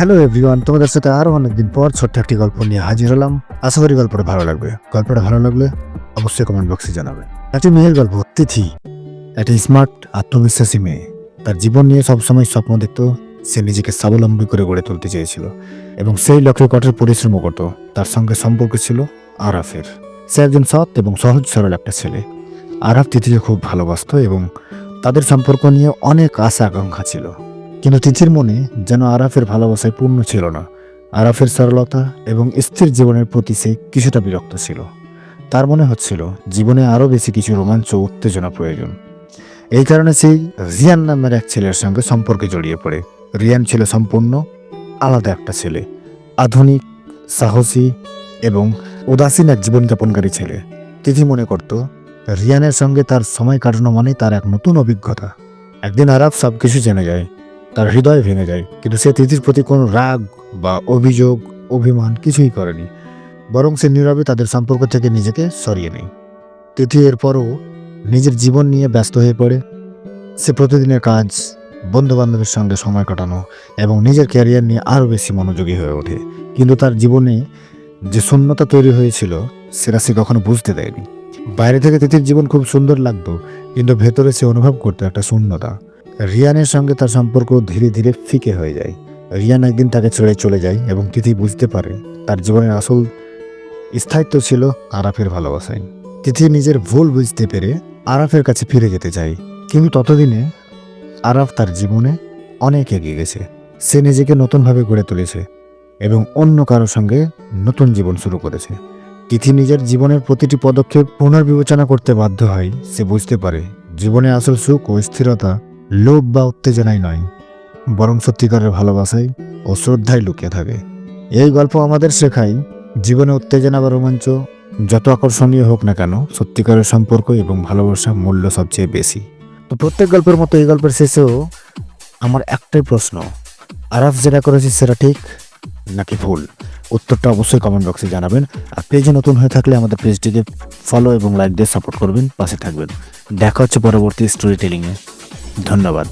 Hello everyone তোমাদের সাথে আরও অনেকদিন পর ছোট্ট একটি গল্প নিয়ে হাজির হলাম। আশা করি গল্পটা ভালো লাগবে। গল্পটা ভালো লাগলে অবশ্যই কমেন্ট বক্সে জানাবে। একটি মেয়ের গল্প, তিথি। একটি স্মার্ট আত্মবিশ্বাসী মেয়ে। তার জীবন নিয়ে সবসময় স্বপ্ন দেখত, সে নিজেকে স্বাবলম্বী করে গড়ে তুলতে চেয়েছিল এবং সেই লক্ষ্যে কঠোর পরিশ্রম করত। তার সঙ্গে সম্পর্ক ছিল আরাফের। সে একজন সৎ এবং সহজ সরল একটা ছেলে। আরাফ তিথিকে খুব ভালোবাসত এবং তাদের সম্পর্ক নিয়ে অনেক আশা আকাঙ্ক্ষা ছিল। কিন্তু তিথির মনে যেন আরাফের ভালোবাসায় পূর্ণ ছিল না। আরাফের সরলতা এবং স্থির জীবনের প্রতি সে কিছুটা বিরক্ত ছিল। তার মনে হচ্ছিল, জীবনে আরও বেশি কিছু রোমাঞ্চ উত্তেজনা প্রয়োজন। এই কারণে সেই রিয়ান নামের এক ছেলের সঙ্গে সম্পর্কে জড়িয়ে পড়ে। রিয়ান ছিল সম্পূর্ণ আলাদা একটা ছেলে। আধুনিক, সাহসী এবং উদাসীন এক জীবনযাপনকারী ছেলে। তিথি মনে করত, রিয়ানের সঙ্গে তার সময় কাটানো মানে তার এক নতুন অভিজ্ঞতা। একদিন আরাফ সব কিছু জেনে যায়। তার হৃদয় ভেঙে যায়, কিন্তু সে তিথির প্রতি কোনো রাগ বা অভিযোগ, অভিমান কিছুই করেনি, বরং সে নীরবে তাদের সম্পর্ক থেকে নিজেকে সরিয়ে নেয়। তিথি এরপরও নিজের জীবন নিয়ে ব্যস্ত হয়ে পড়ে। সে প্রতিদিনের কাজ বন্ধু বান্ধবের সঙ্গে সময় কাটানো এবং নিজের ক্যারিয়ার নিয়ে আরও বেশি মনোযোগী হয়ে ওঠে। কিন্তু তার জীবনে যে শূন্যতা তৈরি হয়েছিল, সেটা সে কখনো বুঝতে দেয়নি। বাইরে থেকে তিথির জীবন খুব সুন্দর লাগতো, কিন্তু ভেতরে সে অনুভব করতো একটা শূন্যতা। রিয়ানের সঙ্গে তার সম্পর্ক ধীরে ধীরে ফিকে হয়ে যায়। রিয়ান একদিন তাকে ছেড়ে চলে যায় এবং তিথি বুঝতে পারে তার জীবনের আসল স্থায়িত্ব ছিল আরাফের ভালোবাসায়। তিথি নিজের ভুল বুঝতে পেরে আরাফের কাছে ফিরে যেতে চায়, কিন্তু ততদিনে আরাফ তার জীবনে অনেক এগিয়ে গেছে। সে নিজেকে নতুনভাবে গড়ে তুলেছে এবং অন্য কারোর সঙ্গে নতুন জীবন শুরু করেছে। তিথি নিজের জীবনের প্রতিটি পদক্ষেপ পুনর্বিবেচনা করতে বাধ্য হয়। সে বুঝতে পারে জীবনে আসল সুখ ও স্থিরতা লোভ বা উত্তেজনায় নয়, বরং সত্যিকারের ভালোবাসায় ও শ্রদ্ধায় লুকিয়ে থাকে। এই গল্প আমাদের শেখায়, জীবনে উত্তেজনা বা রোমাঞ্চ যত আকর্ষণীয় হোক না কেন, সত্যিকারের সম্পর্ক এবং ভালোবাসা মূল্য সবচেয়ে বেশি। তো প্রত্যেক গল্পের মতো এই গল্পের শেষেও আমার একটাই প্রশ্ন, আরাফ যেটা করেছি সেটা ঠিক নাকি ভুল? উত্তরটা অবশ্যই কমেন্ট বক্সে জানাবেন, আর পেজে নতুন হয়ে থাকলে আমাদের পেজটিকে ফলো এবং লাইক দিয়ে সাপোর্ট করবেন, পাশে থাকবেন। দেখা হচ্ছে পরবর্তী স্টোরি টেলিংয়ে ধন্যবাদ।